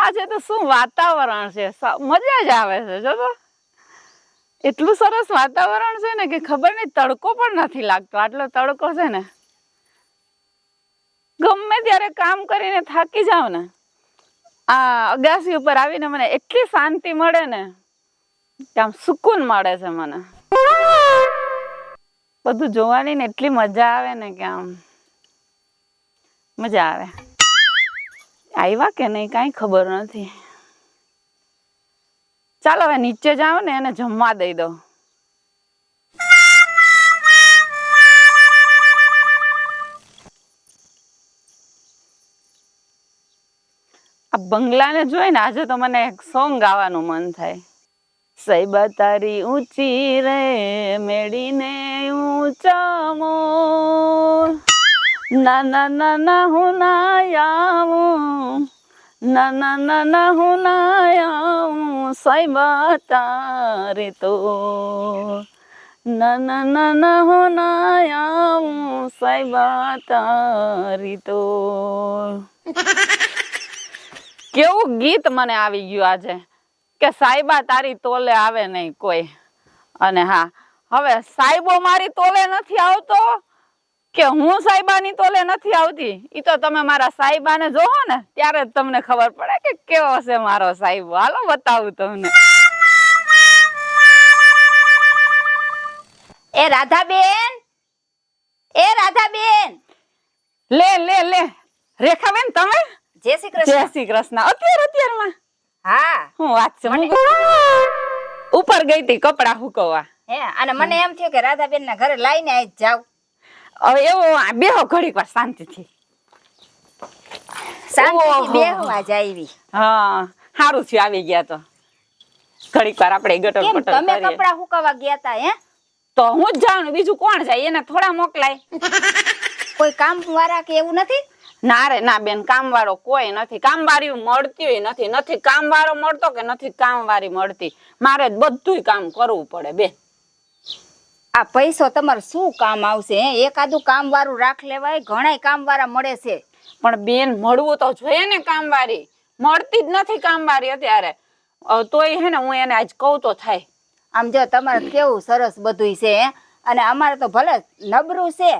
આજે તો શું વાતાવરણ છે? મજા જ આવે છે, જો એટલું સરસ વાતાવરણ છે ને કે ખબર નહીં, તડકો પણ નથી લાગતો. આટલો તડકો છે ને. ગમે ત્યારે કામ કરીને થાકી જાવ ને, આ અગાસી ઉપર આવીને મને એટલી શાંતિ મળે ને આમ સુકૂન મળે છે મને. બધું જોવાની ને એટલી મજા આવે ને કે આમ મજા આવે. આવ્યા કે નહીં કાંઈ ખબર નથી. ચાલો હવે નીચે જાઓ ને એને જમવા દઈ દો આ બંગલાને જોઈને આજે તો મને એક સોંગ ગાવાનું મન થાય. સૈબા તારી ઊંચી રે, મેળીને ઊંચા મોર. ના ના ના ના હું ના આવું ના ના ના સાઈબા તારે તો ના ના ના ના હું સાઈબા તારી તો કેવું ગીત મને આવી ગયું આજે? કે સાઈબા તારી તોલે આવે નહીં કોઈ. અને હા, હવે સાઈબો મારી તોલે નથી આવતો? કે હું સાહેબાની તોલે નથી આવતી? ઈ તો તમે મારા સાહેબાને જોવો ને ત્યારે જ તમને ખબર પડે કે કેવો છે મારો સાહેબ હાલો બતાવું તમને. એ રાધાબેન? એ રાધાબેન? લે લે લે. રેખાબેન તમે? જય શ્રી જય કૃષ્ણ શ્રી કૃષ્ણ. અત્યારે અત્યારમાં? હા. હું વાત છે હું ઉપર ગઈ તી કપડા હુકવવા. હે અને મને એમ થયું કે રાધાબેન ના ઘરે લઈને આવી જ જાવ હવે એવું બેહો ઘડીક વાર શાંતિથી. શાંતિથી. બેહવા જ આવી. હા સારું થયું આવી ગયા તો. ઘડીક વાર આપણે ગટર પટર તમે કપડા હુકવવા ગયા તા હે? તો હું જ જાણું બીજું કોણ જાય? એને થોડા મોકલાય. કોઈ કામ વાળા કે એવું નથી? ના રે ના બેન કામ વાળો કોઈ નથી. કામ વાળી મળતી નથી. નથી કામ વાળો મળતો કે નથી કામ વાળી મળતી? મારે જ બધુંય કામ કરવું પડે બે આ પૈસો તમારે શું કામ આવશે હે? એકાદું કામ વાળું રાખ લેવાય ઘણાય કામ વાળા મળે છે. પણ બેન મળવું તો જોઈએ ને કામ વાળી મળતી જ નથી કામ વાળી અત્યારે તોય હે ને હું એને આજ કહું તો થાય. આમ જો તમારે કેવું સરસ બધુંય છે અને અમારે તો ભલે નબરું છે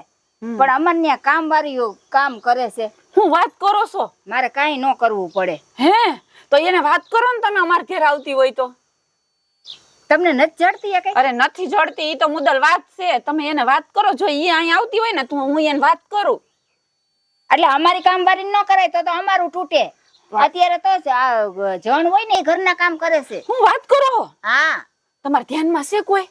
પણ અમારે ત્યાં કામ વાળી કામ કરે છે. હું વાત કરો છો? મારે કાંઈ ન કરવું પડે. હે? તો એને વાત કરો ને તમે અમારા ઘેર આવતી હોય તો. તમને નથી જડતી એ કઈ અરે નથી જડતી ઈ તો મુદલ વાત છે. તમે એને વાત કરો જો ઈ અહીં આવતી હોય ને તો હું એને વાત કરું. એટલે અમારી કામવારી ન કરાય તો તો અમારું તૂટે. અત્યારે તો જણ હોય ને એ ઘરના કામ કરે છે. હું વાત કરો? હા. તમારા ધ્યાનમાં છે કોઈ?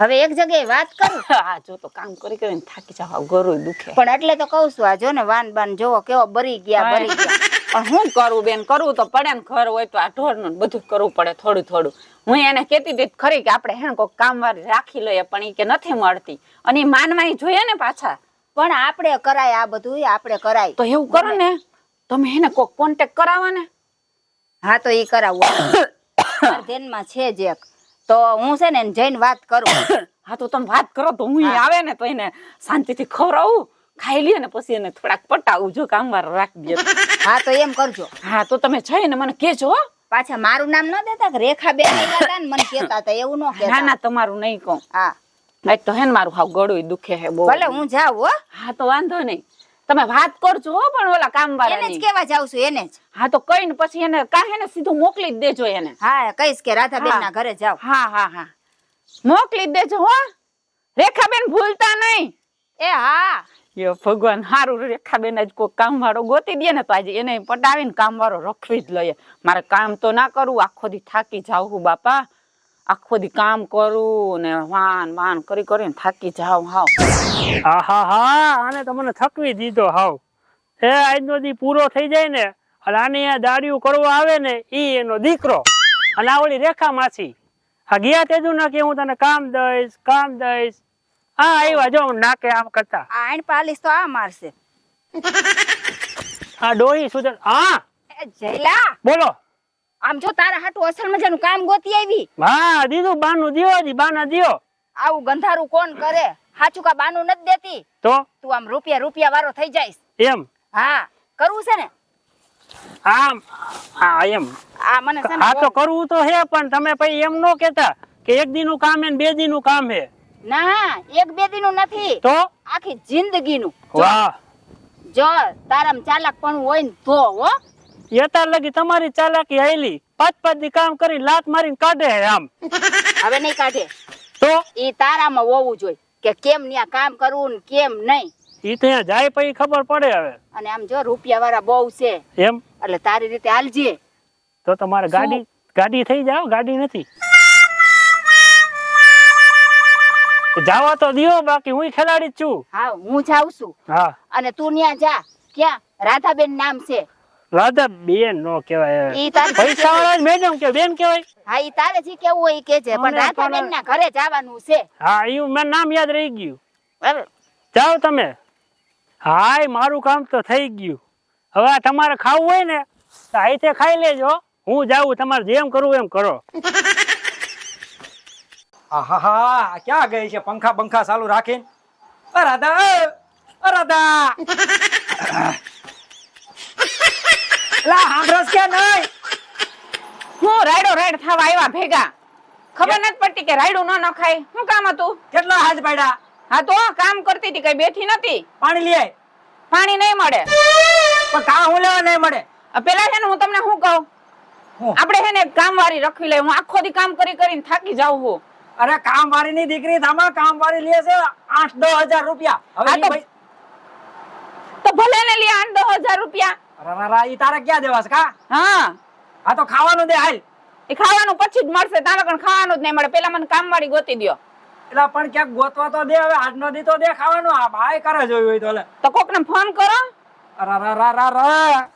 હવે એક જગ્યાએ વાત કરું. હા જો તો કામ કરી કરીને થાકી જાવ ગરોય દુખે. પણ એટલે તો કઉ છું આ જો ને વાન બાન જોવો કેવો બરી ગયા બરી ગયા. પણ હું કરું બેન કરવું તો પડે ને ઘર હોય તો આ ઢોરનું નું બધું કરવું પડે થોડું થોડું. હું એને કહેતી હતી ખરી કે આપણે હે કોઈ કામ વાર રાખી લઈએ પણ એ કે નથી મળતી. અને એ માનવા જોઈએ ને પાછા. પણ આપણે કરાય આ બધું આપણે કરાય. તો એવું કરો ને. તમે એને કોક કોન્ટેક કરાવો ને હા તો એ કરાવું. ધ્યાનમાં છે જ એક. તો હું છે ને જઈને વાત કરું. હા તો તમે વાત કરો તો હું આવે ને તો એને શાંતિથી ખવડાવું. ખાઈ લે ને પછી એને થોડાક પટાવું જો કામવાર રાખી દે હા તો એમ કરજો. હા તો તમે જઈને મને કહેજો હો. પાછા મારું નામ ન દેતા કે રેખા બેન આવ્યા હતા ને મને કહેતા હતા એવું ન ના કહેતા. ના તમારું નહીં કહું. હા. આજ તો હે ને મારું હાવ ગળું દુખે હે બહુ. ભલે હું જાઉં હો. હા તો વાંધો નહીં. તમે વાત કરજો હો પણ ઓલા કામ એને જ કેવા જાવ છું એને જ. હા તો કઈ ને પછી એને કાહે ને સીધું મોકલી જ દેજો એને. હા કહીશ કે રાધાબેન. ના ઘરે જાવ હા હા હા. મોકલી દેજો હો. રેખાબેન ભૂલતા નહીં. એ હા. યો, ભગવાન હારું રેખાબેન જ કોઈ કામ વાળો ગોતી દે ને તો આજે એને પટાવીને કામ વાળો રખવી જ લઈએ. મારે કામ તો ના કરવું આખો દી થાકી જાઉં હું બાપા. આખો દી કામ કરું ને વાન વાન કરી કરીને થાકી જાઉં હાવ. હા હા, આને તો મને થકવી દીધો હાવ. એ આજનો દી પૂરો થઈ જાય ને, અને આને આ દાડિયું કરવા આવે ને, ઈ એનો દીકરો. અને આ રેખા માછી આ ગયા તેજુ ના કે હું તને કામ દઈશ કામ દઈશ. હા આવ્યા જો નાકે આમ કરતા. આણ પાલીસ તો આ મારશે. આ ડોહી સુધર હા! જયલા! બોલો. આમ જો તારા હાટુ અસલ મજાનું કામ ગોતી આવી હા દીધું બાનું દિયો દી બાના દિયો. આવું ગંધારું કોણ કરે? હાચું કા બાનું નથી દેતી? તો? તું આમ રૂપિયા રૂપિયા વાળો થઈ જઈશ. એમ? હા કરવું છે ને? આમ હા એમ. આ મને હા તો કરવું તો હે પણ તમે પછી એમ નો કેતા કે એક દી નું કામ હે ને બે દી નું કામ હે. ના એક બે દી નું નથી. તો? આખી જિંદગીનું. વાહ. જો તારામ ચાલાક પણ હોય ને તો હો. યતાર લગી તમારી ચાલાકી આયલી પાંચ પાંચ દી કામ કરી લાત મારીને કાઢે આમ. હવે નહીં કાઢે. તો? ઈ તારામાં હોવું જોઈએ કે કેમ ન્યા કામ કરવું ને કેમ નહીં. ઈ તો જાય પછી ખબર પડે હવે. અને આમ જો રૂપિયા વાળા બહુ છે. એમ? એટલે તારી રીતે હાલજે. તો તમારે ગાડી ગાડી થઈ જાવ ગાડી નથી. જાવા તો દિયો બાકી હું ખેલાડી જ છું. હા હું જાઉં છું. હા. અને તું ન્યા જા. ક્યાં? રાધાબેન નામ છે. રાધા બેન નો કહેવાય. હવે. ઈ તારે પૈસા વાળા મેડમ કે બેન કહેવાય? હા ઈ તારે જી કેવું હોય કે છે પણ રાધા બેન ના ઘરે જવાનું છે. હા એવું મેં નામ યાદ રહી ગયું. બરાબર. જાઓ તમે. હાય મારું કામ તો થઈ ગયું. હવે તમારે ખાવું હોય ને તો અહીંથી ખાઈ લેજો. હું જાઉં તમારે જેમ કરવું એમ કરો. આહાહા ક્યાં ગઈ છે? પંખા બંખા ચાલુ રાખીને? અરાધા અરાધા લા હાંભરસ કે નહીં? હું રાયડો રાયડ થવા આવ્યા ભેગા. ખબર નથી પડતી કે રાયડું ન નખાય. શું કામ હતું? કેટલા હાથ પાડ્યા? હા તો કામ કરતી હતી કઈ બેઠી નથી પાણી લઈ પાણી નહીં મળે. પણ કા હું લેવા નહીં મળે? પેલા છે ને હું તમને શું કહું? હું? આપણે છે ને કામ વાળી રખી લઈ. હું આખો દી કામ કરી કરીને થાકી જાઉં હું. અરે કામ વાળી ની દીકરી થામા કામ વાળી લે છે આઠ દસ હજાર રૂપિયા. હવે તો- ભલે ને લે આઠ દસ હજાર રૂપિયા. અરે રા, રા, ઈ તારે ક્યાં દેવા કા? હા. આ તો ખાવાનું દે હાલ. એ ખાવાનું પછી જ મળશે તારે પણ ખાવાનું જ નહીં મળે. પેલા મને કામ વાળી ગોતી દ્યો. એટલે પણ ક્યાંક ગોતવા તો દે હવે આજનો દી તો દે ખાવાનું. આ ભાઈ કરે જોયું હોય તો લે. તો કોક ને ફોન કરો. અરે રા રા રા રા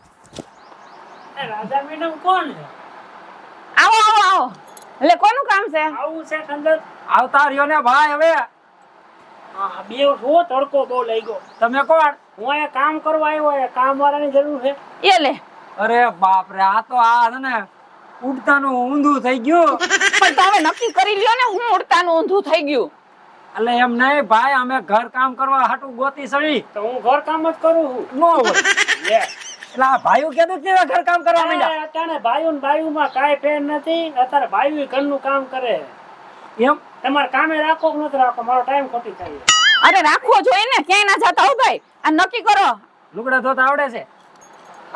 રાજા મેડમ કોણ છે? આવો આવો આવો. એટલે કોનું કામ છે? આવું છે અંદર આવતા રહ્યો ને ભાઈ હવે. હા બે હો તડકો બહુ લઈ ગયો તમે કોણ? હું એ કામ કરવા આવ્યો એ કામ વાળાની જરૂર છે. એ લે. અરે બાપ રે આ તો આ છે ને ઉડતાનું ઊંધું થઈ ગયું. પણ તમે નક્કી કરી લ્યો ને હું ઉડતાનું ઊંધું થઈ ગયું. એટલે એમ નહીં ભાઈ અમે ઘર કામ કરવા હાટું ગોતી સળી. તો હું ઘર કામ જ કરું છું. નો હોય. લે. એટલે આ ભાઈઓ કીધું કે ઘર કામ કરવા માંડ્યા? અટાણે ભાઈઓ ને બાયુમાં કાંઈ ફેર નથી અત્યારે ભાઈઓ ઘરનું કામ કરે. એમ? તમારે કામે રાખો કે નથી રાખો? મારો ટાઈમ ખોટી થાય અરે રાખવો જોઈએ ને. ક્યાંય ના જતા હો ભાઈ. આ નક્કી કરો. લુગડા ધોતા આવડે છે?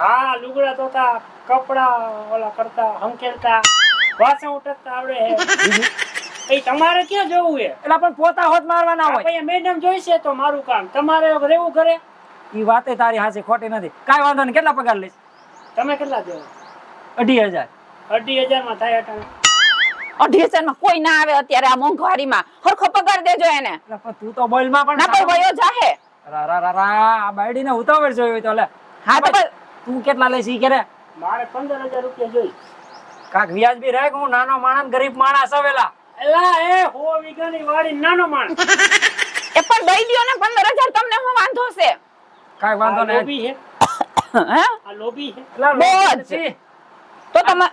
હા લુગડા ધોતા કપડા ઓલા કરતા હંકેલતા વાસણ ઉટકતા આવડે એ તમારે ક્યાં જવું છે? એટલે પણ પોતા હોત મારવાના હોય. મેડમ જોઈશે તો મારું કામ. તમારે રહેવું ઘરે? ઈ વાતે તારી હાસી ખોટી નથી. કાંઈ વાંધો નહીં કેટલા પગાર લઈશ? તમે કેટલા દેવો? અઢી હજાર. અઢી હજારમાં થાય અટાણે અઢી હજારમાં કોઈ ના આવે અત્યારે આ મોંઘવારીમાં. હરખો પગાર દેજો એને. તું તો બોલમાં પણ ના પણ વયો જાહે. રા રા રા રા આ બાયડીને ઉતાવળ જોઈ હોય તો લે. હા તો તું કેટલા લઈશ ઈ કરે મારે પંદર હજાર રૂપિયા જોઈ કાક વ્યાજ બી રાખ હું નાનો માણસ ગરીબ માણસ હવેલા એલા એ હો વીઘાની વાડી નાનો માણસ. એ પણ દઈ દ્યો ને પંદર હજાર તમને શું વાંધો છે? કાંઈ વાંધો નહીં. હે? આ લોભી છે. બહુ જ. તો તમે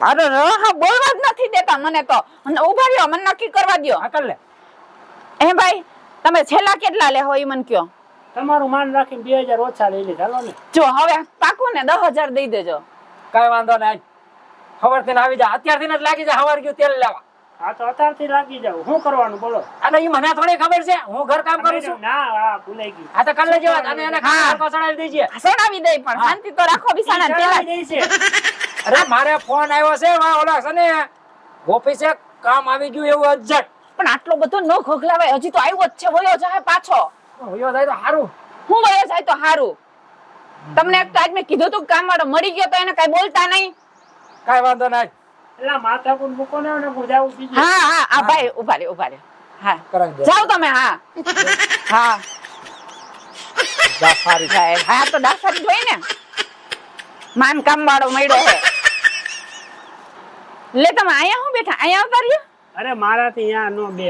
અરે હા બોલવા જ નથી દેતા મને તો. ઊભા રહ્યો મને નક્કી કરવા દ્યો. આ કર લે. એ ભાઈ તમે છેલ્લા કેટલા લેહો એ મને કયો? તમારું માન રાખીને બે હજાર ઓછા લઈ હાલો ને. જો હવે પાકું ને દસ હજાર દઈ દેજો. કાંઈ વાંધો નહીં. ખબરથી આવી જા. અત્યારથી જ લાગી જાય હવાર ગયું તેલ લેવા. હા તો અત્યારથી લાગી જાવ શું કરવાનું બોલો? અને ઈ મને થોડી ખબર છે હું ઘર કામ કરું છું. ના હા ભૂલાઈ ગઈ આ તો કર લેજો અને એને ખાવા ચડાવી દેજે. સડાવી દઈ પણ શાંતિ તો રાખો બિસાના પેલા ચડાવી દઈ છે અરે મારે ફોન આવ્યો છે વા ઓલા છે ને ઓફિસે કામ આવી ગયું એવું અજટ પણ આટલો બધો ન ખોખલાવાય હજી તો આવ્યો જ છે વયો જાય પાછો. હોયો જાય તો સારું હું વયો જાય તો હારું. તમને એક તો આજ મેં કીધું તું કામ વાળો મરી ગયો તો એને કઈ બોલતા નહીં. કઈ વાંધો નહીં. એટલે માથા પર મૂકો ને અને હું જાઉં બીજું હા હા આ ભાઈ ઊભા રે ઊભા રે હા. જાઓ તમે હા. હા. જા સારી હા તો દાસારી જોઈ ને. માન કામ વાળો મળ્યો હે લે તમે અહીંયા હું બેઠા? અહીંયા આવતા રહ્યો? અરે મારાથી અહીંયા નો બે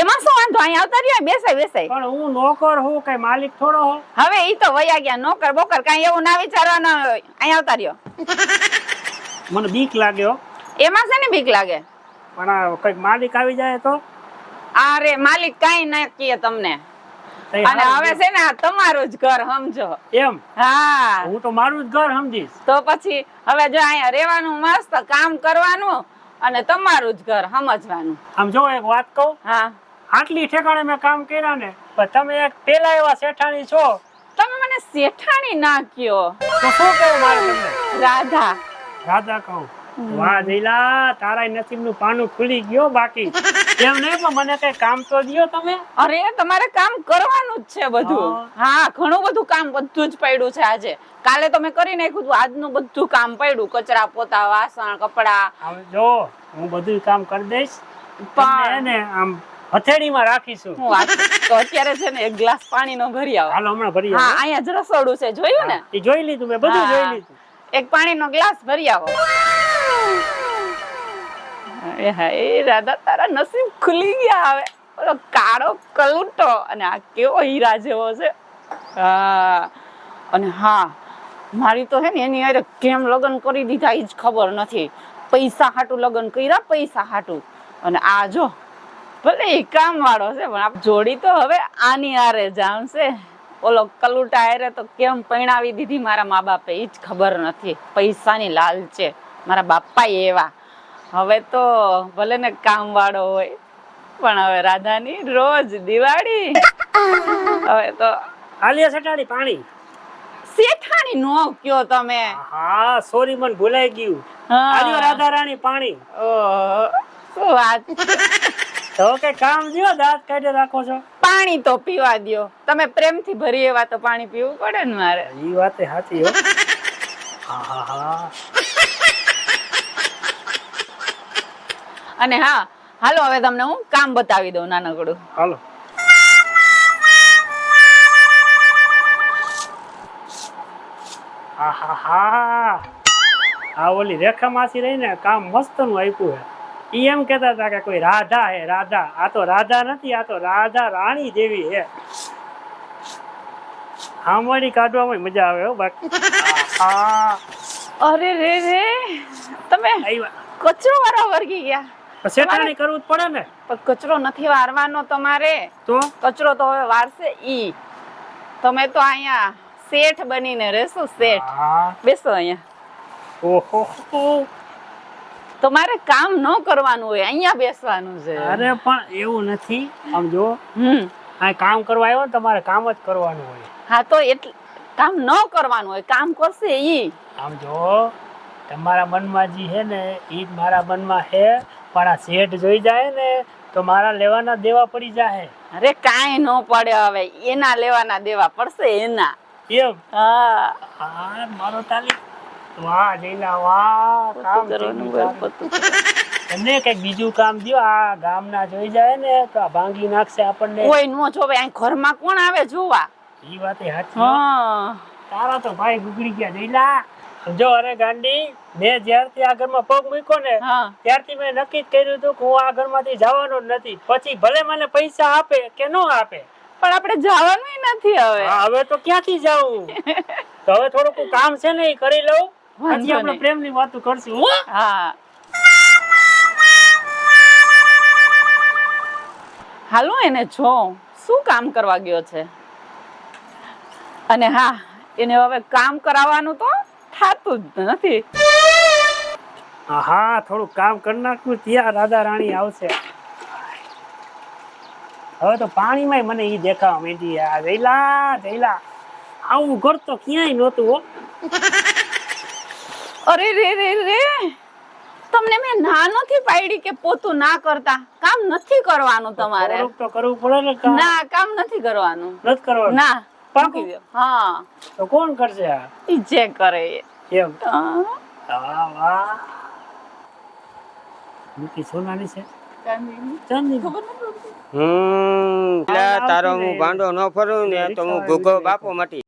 એમાં શું વાંધો? અહીંયા આવતા રહ્યો? બેસાય બેસાય. પણ હું નોકર હું કઈ માલિક થોડો હો હવે ઈ તો વયા ગયા નોકર બોકર કઈ એવું ના વિચારવાનો હોય. અહીંયા આવતા રહ્યો. મને બીક લાગ્યો એમાં છે ને બીક લાગે. પણ આ કંઈક માલિક આવી જાય તો? અરે માલિક કઈ ના કહે તમને. અને હવે છે. ને તમારું જ ઘર સમજો. એમ? હા. હું તો મારું જ ઘર સમજીશ. તો પછી હવે જો અહીંયા રહેવાનું મસ્ત કામ કરવાનું અને તમારું જ ઘર સમજવાનું. આમ જો એક વાત કહું. હા. આટલી ઠેકાણે મેં કામ કર્યા ને પણ તમે એક પેલા એવા શેઠાણી છો. તમે મને શેઠાણી ના કયો. તો શું કહું મારે તમને? રાધા. રાધા કહું. વાહ જઈલા તારા નસીબનું પાનું ખુલી ગયો બાકી. એમ નહીં પણ મને કઈ કામ તો દિયો તમે. અરે તમારે કામ કરવાનું જ છે બધું. હા. ઘણું બધું કામ બધું જ પડ્યું છે આજે. કાલે તમે કરી નાખ્યું હતું આજનું બધું કામ પડ્યું. કચરા પોતા વાસણ કપડા. જો હું બધું કામ કરી દઈશ. પણ- આમ હથેળીમાં રાખીશું. તો અત્યારે છે ને એક ગ્લાસ પાણીનો ભરી આવો. હાલો હમણાં ભરી હા અહીંયા જ રસોડું છે. જોયું ને? એ જોઈ લીધું મેં બધું જોઈ લીધું. એક પાણીનો ગ્લાસ ભરી આવો. એ હા, રાધા, તારા નસીબ ખુલી ગયા હવે. ઓલો કાળો કલૂટો. અને આ કેવો હીરા જેવો છે. અને હા, મારી તો હે ને એની અરે કેમ લગ્ન કરી દીધા એ જ ખબર નથી. પૈસા હાટું લગ્ન કર્યા, પૈસા હાટું. અને આ જો, ભલે એ કામ વાળો છે, પણ આપ જોડી તો હવે આની આરે જાણશે ઓલો કલુટા હારે તો કેમ પરણાવી દીધી મારા મા બાપે એ જ ખબર નથી. પૈસાની લાલચે. મારા બાપા એવા. હવે તો ભલે ને કામ વાળો હોય પણ હવે રાધાની રોજ દિવાળી. હવે તો આલિયા સટાડી પાણી. શેઠાણી નો કયો તમે? હા સોરી મને ભૂલાઈ ગયું. આલિયો રાધા રાણી પાણી. ઓહો, શું વાત? તો કે કામ દ્યો દાંત કાઢે રાખો છો. પાણી તો પીવા દ્યો. તમે પ્રેમથી ભરી એવા તો પાણી પીવું પડે ને મારે. એ વાત સાચી હો. હા હા અને હા હાલો હવે તમને હું કામ બતાવી દઉં નાનકડું. હાલો. હા આ ઓલી રેખા માસી રહી ને કામ મસ્તનું આપ્યું હે ઈ એમ કેતા હતા કે કોઈ રાધા હે રાધા. આ તો રાધા નથી આ તો રાધા રાણી જેવી હે. હામવાડી કાઢવામાં મજા આવે હો બાકી. અરે રે રે. તમે કચરો વાળા વર્ગી ગયા. તો કરવું જ પડે ને. પણ કચરો નથી વારવાનો તમારે. તો? કચરો તો હવે વારશે ઈ. તમે તો અહીંયા શેઠ બનીને રહેશો શેઠ. બેસો અહીંયા. ઓહો. તમારે કામ ન કરવાનું હોય અહીંયા બેસવાનું છે. અરે પણ એવું નથી. આમ જો હમ. આ કામ કરવા આવ્યો તમારે કામ જ કરવાનું હોય. હા તો એટલે કામ ન કરવાનું હોય કામ કરશે ઈ. આમ જો તમારા મનમાં જે છે ને એ જ મારા મનમાં છે. પણ આ શેઠ જોઈ જાય ને તો મારા લેવાના દેવા પડી જાય અરે કાંઈ ન પડે હવે એના લેવાના દેવા પડશે એના. એમ? હા. હા મારો તાલી. વાહ જઈલા વાહ કામ એમને કંઈક બીજું કામ દો આ ગામના જોઈ જાય ને તો આ ભાંગી નાખશે આપણને. કોઈ નો જોવે અહીં ઘરમાં કોણ આવે જોવા? ઈ વાતે સાચી. હા. તારા તો ભાઈ ગુગડી ગયા જઈલા જો અરે ગાંડી મેં જ્યારથી આ ઘરમાં પગ મૂક્યો ને ત્યારથી મેં નક્કી કર્યું હતું કે હું આ ઘરમાંથી જવાનો જ નથી. પછી ભલે મને પૈસા આપે કે ન આપે. પણ આપણે જવાનું નથી હવે. હવે તો ક્યાંથી જવું તો હવે થોડુંક કામ છે ને એ કરી લઉં. પછી આપણે પ્રેમની વાતો કરશું હા. હાલો એને જો શું કામ કરવા ગયો છે? અને હા એને હવે કામ કરાવવાનું તો? થાતું જ નથી. હા થોડું કામ કરી નાખું ત્યાં રાધા રાણી આવશે. હવે તો પાણીમાં મને ઈ દેખાવા માંડી આ જઈલા જઈલા આવું ઘર તો ક્યાંય નહોતું અરે રે રે રે. તમને મેં ના નથી પાડી કે પોતું ના કરતા. કામ નથી કરવાનું તમારે. તો કરવું પડે ને ના કામ નથી કરવાનું. નથી કરવાનું? ના. પાકું? મૂકી હા. તો કોણ કરશે આ? ઈ જે કરે એમ. હા. વાહ વાહ. મૂકી સોનાની છે. હમ તારો હું ભાંડો ન ફરું ને તો હું ભૂગો બાપો મટી